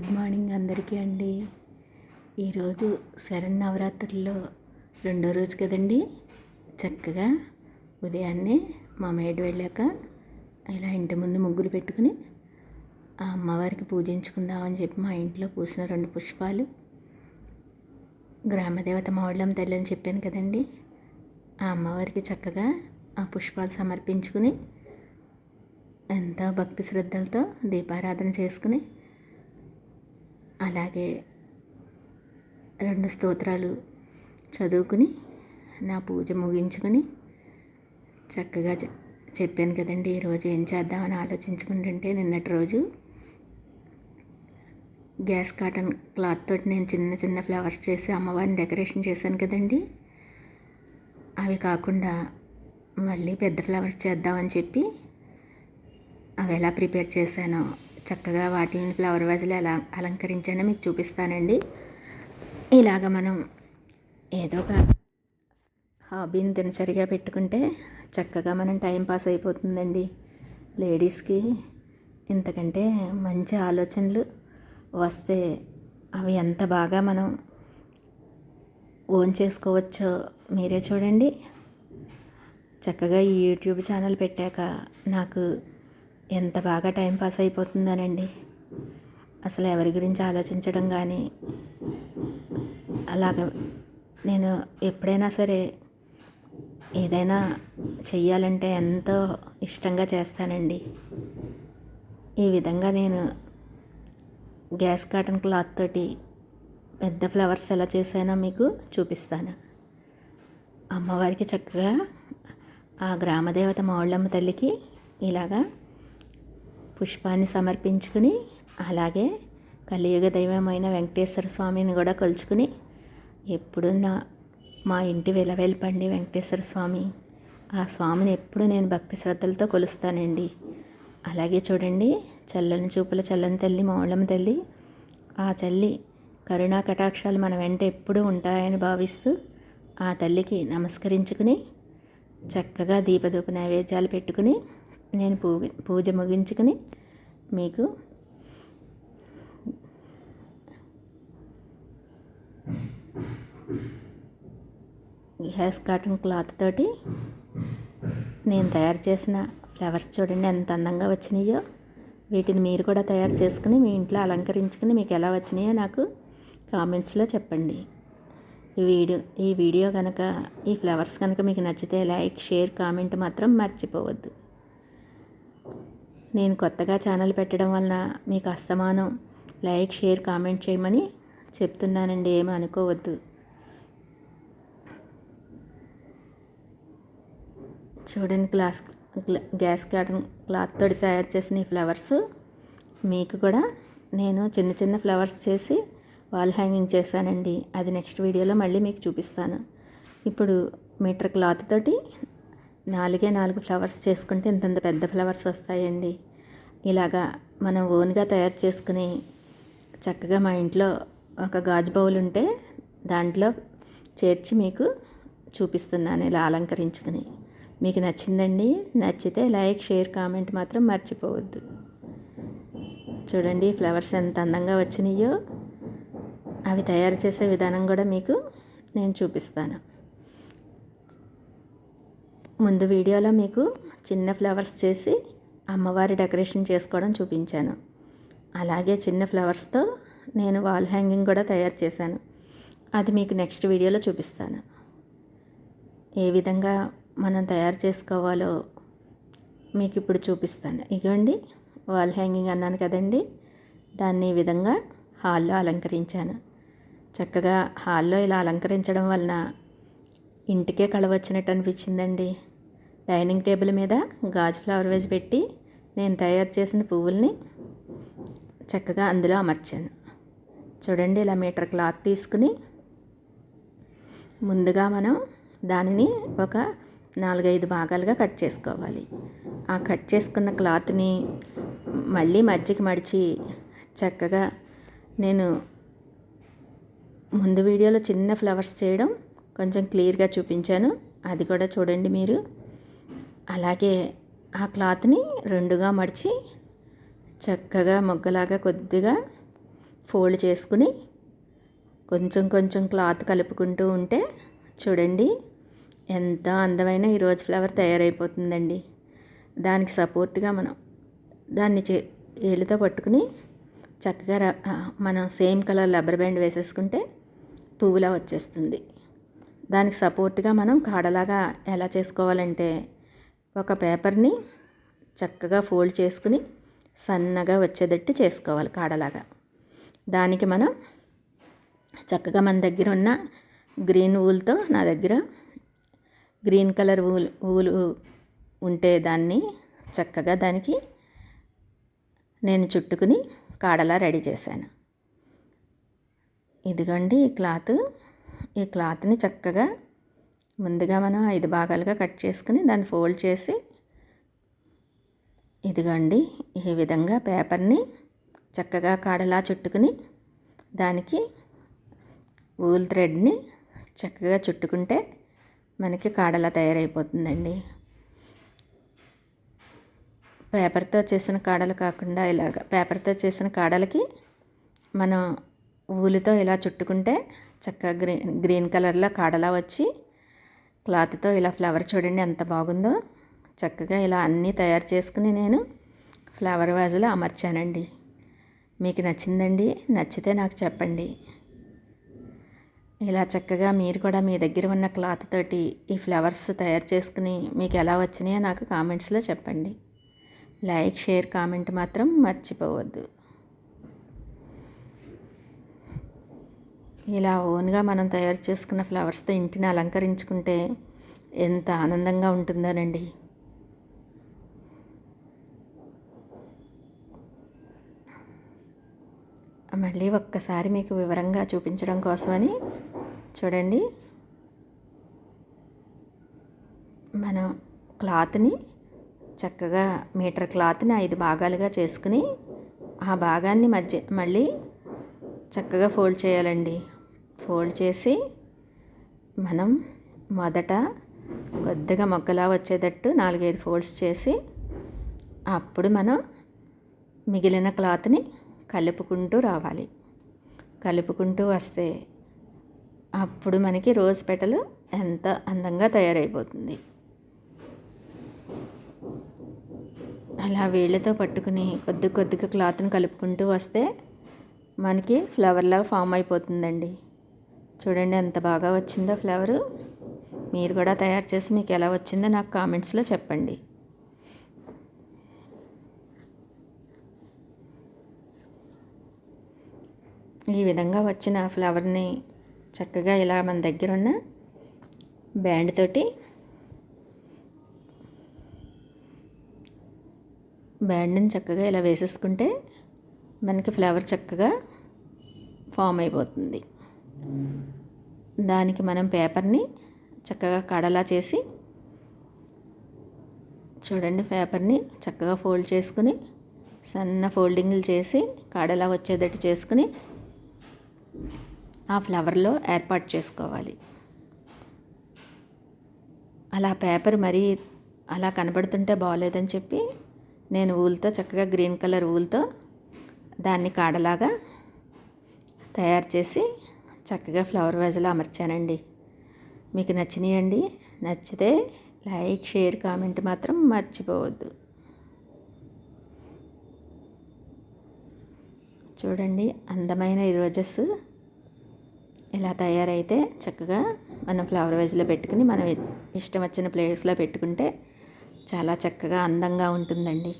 Good morning అందరికీ అండి. ఈరోజు శరణ్ నవరాత్రుల్లో రెండో రోజు కదండి. చక్కగా ఉదయాన్నే మా మేడ వెళ్ళాక ఇలా ఇంటి ముందు ముగ్గులు పెట్టుకుని ఆ అమ్మవారికి పూజించుకుందామని చెప్పి మా ఇంట్లో పూసిన రెండు పుష్పాలు గ్రామదేవత మౌళ్ళం తల్లి అని చెప్పాను కదండి. ఆ అమ్మవారికి చక్కగా ఆ పుష్పాలు సమర్పించుకుని ఎంతో భక్తి శ్రద్ధలతో దీపారాధన చేసుకుని అలాగే రెండు స్తోత్రాలు చదువుకుని నా పూజ ముగించుకొని చక్కగా చెప్పాను కదండి ఈరోజు ఏం చేద్దామని ఆలోచించుకుంటుంటే నిన్నటి రోజు గ్యాస్ కాటన్ క్లాత్ తోటి నేను చిన్న చిన్న ఫ్లవర్స్ చేసి అమ్మవారిని డెకరేషన్ చేశాను కదండి. అవి కాకుండా మళ్ళీ పెద్ద ఫ్లవర్స్ చేద్దామని చెప్పి అవి ఎలా ప్రిపేర్ చేశానో చక్కగా వాటిని ఫ్లవర్ వాజ్లో ఎలా అలంకరించానో మీకు చూపిస్తానండి. ఇలాగ మనం ఏదో ఒక హాబీని దినచరిగా పెట్టుకుంటే చక్కగా మనం టైం పాస్ అయిపోతుందండి. లేడీస్కి ఇంతకంటే మంచి ఆలోచనలు వస్తే అవి ఎంత బాగా మనం ఓన్ చేసుకోవచ్చో మీరే చూడండి. చక్కగా ఈ యూట్యూబ్ ఛానల్ పెట్టాక నాకు ఎంత బాగా టైంపాస్ అయిపోతుందనండి. అసలు ఎవరి గురించి ఆలోచించడం కానీ అలాగ నేను ఎప్పుడైనా సరే ఏదైనా చెయ్యాలంటే ఎంతో ఇష్టంగా చేస్తానండి. ఈ విధంగా నేను గ్యాస్ కాటన్ క్లాత్ తోటి పెద్ద ఫ్లవర్స్ ఎలా చేశానో మీకు చూపిస్తాను. అమ్మవారికి చక్కగా ఆ గ్రామదేవత మావుళ్ళమ్మ తల్లికి ఇలాగా పుష్పాన్ని సమర్పించుకుని అలాగే కలియుగ దైవమైన వెంకటేశ్వర స్వామిని కూడా కొలుచుకుని ఎప్పుడు నా మా ఇంటి వెలవెల్పండి వెంకటేశ్వర స్వామి. ఆ స్వామిని ఎప్పుడు నేను భక్తి శ్రద్ధలతో కొలుస్తానండి. అలాగే చూడండి చల్లని చూపుల చల్లని తల్లి మౌళమ్మ తల్లి ఆ చల్లి కరుణా కటాక్షాలు మన వెంట ఎప్పుడూ ఉంటాయని భావిస్తూ ఆ తల్లికి నమస్కరించుకుని చక్కగా దీపదూప నైవేద్యాలు పెట్టుకుని నేను పూ పూజ ముగించుకుని మీకు గ్యాస్ కాటన్ క్లాత్ తోటి నేను తయారు చేసిన ఫ్లవర్స్ చూడండి ఎంత అందంగా వచ్చినాయో. వీటిని మీరు కూడా తయారు చేసుకుని మీ ఇంట్లో అలంకరించుకుని మీకు ఎలా వచ్చినాయో నాకు కామెంట్స్లో చెప్పండి. ఈ వీడియో ఈ వీడియో కనుక ఈ ఫ్లవర్స్ కనుక మీకు నచ్చితే లైక్ షేర్ కామెంట్ మాత్రం మర్చిపోవద్దు. నేను కొత్తగా ఛానల్ పెట్టడం వలన మీకు అస్తమానం. లైక్ షేర్ కామెంట్ చేయమని చెప్తున్నానండి. ఏమీ అనుకోవద్దు. చూడండి గ్లాస్ గ్యాస్ కాటన్ క్లాత్ తోటి తయారు చేసిన ఈ ఫ్లవర్స్. మీకు కూడా నేను చిన్న చిన్న ఫ్లవర్స్ చేసి వాల్ హ్యాంగింగ్ చేశానండి. అది నెక్స్ట్ వీడియోలో మళ్ళీ మీకు చూపిస్తాను. ఇప్పుడు మీటర్ క్లాత్ తోటి నాలుగే నాలుగు ఫ్లవర్స్ చేసుకుంటే ఇంతంత పెద్ద ఫ్లవర్స్ వస్తాయండి. ఇలాగా మనం ఓన్గా తయారు చేసుకుని చక్కగా మా ఇంట్లో ఒక గాజు బౌల్ ఉంటే దాంట్లో చేర్చి మీకు చూపిస్తున్నాను ఇలా అలంకరించుకుని. మీకు నచ్చిందండి నచ్చితే లైక్ షేర్ కామెంట్ మాత్రం మర్చిపోవద్దు. చూడండి ఫ్లవర్స్ ఎంత అందంగా వచ్చినాయో. అవి తయారు చేసే విధానం కూడా మీకు నేను చూపిస్తాను. ముందు వీడియోలో మీకు చిన్న ఫ్లవర్స్ చేసి అమ్మవారి డెకరేషన్ చేసుకోవడం చూపించాను. అలాగే చిన్న ఫ్లవర్స్తో నేను వాల్ హ్యాంగింగ్ కూడా తయారు చేశాను. అది మీకు నెక్స్ట్ వీడియోలో చూపిస్తాను. ఏ విధంగా మనం తయారు చేసుకోవాలో మీకు ఇప్పుడు చూపిస్తాను. ఇగోండి వాల్ హ్యాంగింగ్ అన్నాను కదండి దాన్ని ఈ విధంగా హాల్లో అలంకరించాను. చక్కగా హాల్లో ఇలా అలంకరించడం వలన ఇంటికే కళవచ్చినట్టు అనిపించిందండి. డైనింగ్ టేబుల్ మీద గాజు ఫ్లవర్ వేజ్ పెట్టి నేను తయారు చేసిన పువ్వుల్ని చక్కగా అందులో అమర్చాను. చూడండి ఇలా మీటర్ క్లాత్ తీసుకుని ముందుగా మనం దానిని ఒక నాలుగైదు భాగాలుగా కట్ చేసుకోవాలి. ఆ కట్ చేసుకున్న క్లాత్ని మళ్ళీ మధ్యకి మడిచి చక్కగా నేను ముందు వీడియోలో చిన్న ఫ్లవర్స్ చేయడం కొంచెం క్లియర్గా చూపించాను. అది కూడా చూడండి మీరు. అలాగే ఆ క్లాత్ని రెండుగా మడిచి చక్కగా మొగ్గలాగా కొద్దిగా ఫోల్డ్ చేసుకుని కొంచెం కొంచెం క్లాత్ కలుపుకుంటూ ఉంటే చూడండి ఎంత అందమైన ఈ రోజు ఫ్లవర్ తయారైపోతుందండి. దానికి సపోర్ట్గా మనం దాన్ని చే ఏళ్ళతో పట్టుకుని చక్కగా మనం సేమ్ కలర్ రబ్బర్ బ్యాండ్ వేసేసుకుంటే పువ్వులా వచ్చేస్తుంది. దానికి సపోర్ట్గా మనం కాడలాగా ఎలా చేసుకోవాలంటే ఒక పేపర్ని చక్కగా ఫోల్డ్ చేసుకుని సన్నగా వచ్చేటట్టు చేసుకోవాలి కాడలాగా. దానికి మనం చక్కగా మన దగ్గర ఉన్న గ్రీన్ ఊల్తో నా దగ్గర గ్రీన్ కలర్ ఊల్ ఊలు ఉంటే దాన్ని చక్కగా దానికి నేను చుట్టుకుని కాడలా రెడీ చేశాను. ఇదిగోండి ఈ క్లాత్. ఈ క్లాత్ని చక్కగా ముందుగా మనం ఐదు భాగాలుగా కట్ చేసుకుని దాన్ని ఫోల్డ్ చేసి ఇదిగోండి ఈ విధంగా పేపర్ని చక్కగా కాడలా చుట్టుకుని దానికి ఊల్ థ్రెడ్ని చక్కగా చుట్టుకుంటే మనకి కాడలా తయారైపోతుందండి. పేపర్తో చేసిన కాడలు కాకుండా ఇలాగ పేపర్తో చేసిన కాడలకి మనం ఊలుతో ఇలా చుట్టుకుంటే చక్కగా గ్రీన్ గ్రీన్ కలర్లో కాడలా వచ్చి క్లాత్తో ఇలా ఫ్లవర్ చూడండి ఎంత బాగుందో. చక్కగా ఇలా అన్నీ తయారు చేసుకుని నేను ఫ్లవర్ వాజులో అమర్చానండి. మీకు నచ్చిందండి? నచ్చితే నాకు చెప్పండి. ఇలా చక్కగా మీరు కూడా మీ దగ్గర ఉన్న క్లాత్ తోటి ఈ ఫ్లవర్స్ తయారు చేసుకుని మీకు ఎలా వచ్చినాయో నాకు కామెంట్స్లో చెప్పండి. లైక్ షేర్ కామెంట్ మాత్రం మర్చిపోవద్దు. ఇలా ఓన్గా మనం తయారు చేసుకున్న ఫ్లవర్స్తో ఇంటిని అలంకరించుకుంటే ఎంత ఆనందంగా ఉంటుందోనండి. మళ్ళీ ఒక్కసారి మీకు వివరంగా చూపించడం కోసమని చూడండి. మనం క్లాత్ని చక్కగా మీటర్ క్లాత్ని ఐదు భాగాలుగా చేసుకుని ఆ భాగాన్ని మధ్య మళ్ళీ చక్కగా ఫోల్డ్ చేయాలండి. ఫోల్డ్ చేసి మనం మొదట కొద్దిగా మొక్కలా వచ్చేటట్టు నాలుగైదు ఫోల్డ్స్ చేసి అప్పుడు మనం మిగిలిన క్లాత్ని కలుపుకుంటూ రావాలి. కలుపుకుంటూ వస్తే అప్పుడు మనకి రోజ్ పెటలు ఎంత అందంగా తయారైపోతుంది. అలా వేళ్ళతో పట్టుకుని కొద్ది కొద్దిగా క్లాత్ని కలుపుకుంటూ వస్తే మనకి ఫ్లవర్లాగా ఫామ్ అయిపోతుందండి. చూడండి ఎంత బాగా వచ్చిందో ఫ్లవరు. మీరు కూడా తయారు చేసి మీకు ఎలా వచ్చిందో నాకు కామెంట్స్లో చెప్పండి. ఈ విధంగా వచ్చిన ఫ్లవర్ని చక్కగా ఇలా మన దగ్గర ఉన్న బ్యాండ్ తోటి బ్యాండ్ని చక్కగా ఇలా వేసేసుకుంటే మనకి ఫ్లవర్ చక్కగా ఫామ్ అయిపోతుంది. దానికి మనం పేపర్ని చక్కగా కడలా చేసి చూడండి పేపర్ని చక్కగా ఫోల్డ్ చేసుకుని సన్న ఫోల్డింగ్లు చేసి కాడలా వచ్చేటట్టు చేసుకుని ఆ ఫ్లవర్లో ఏర్పాటు చేసుకోవాలి. అలా పేపర్ మరీ అలా కనబడుతుంటే బాగోలేదని చెప్పి నేను ఊల్తో చక్కగా గ్రీన్ కలర్ ఊల్తో దాన్ని కాడలాగా తయారు చేసి చక్కగా ఫ్లవర్ వేజ్లో అమర్చానండి. మీకు నచ్చినాయండి నచ్చితే లైక్ షేర్ కామెంట్ మాత్రం మర్చిపోవద్దు. చూడండి అందమైన ఈ రోజెస్ ఇలా తయారైతే చక్కగా మనం ఫ్లవర్ వేజ్లో పెట్టుకుని మనం ఇష్టం వచ్చిన ప్లేస్లో పెట్టుకుంటే చాలా చక్కగా అందంగా ఉంటుందండి.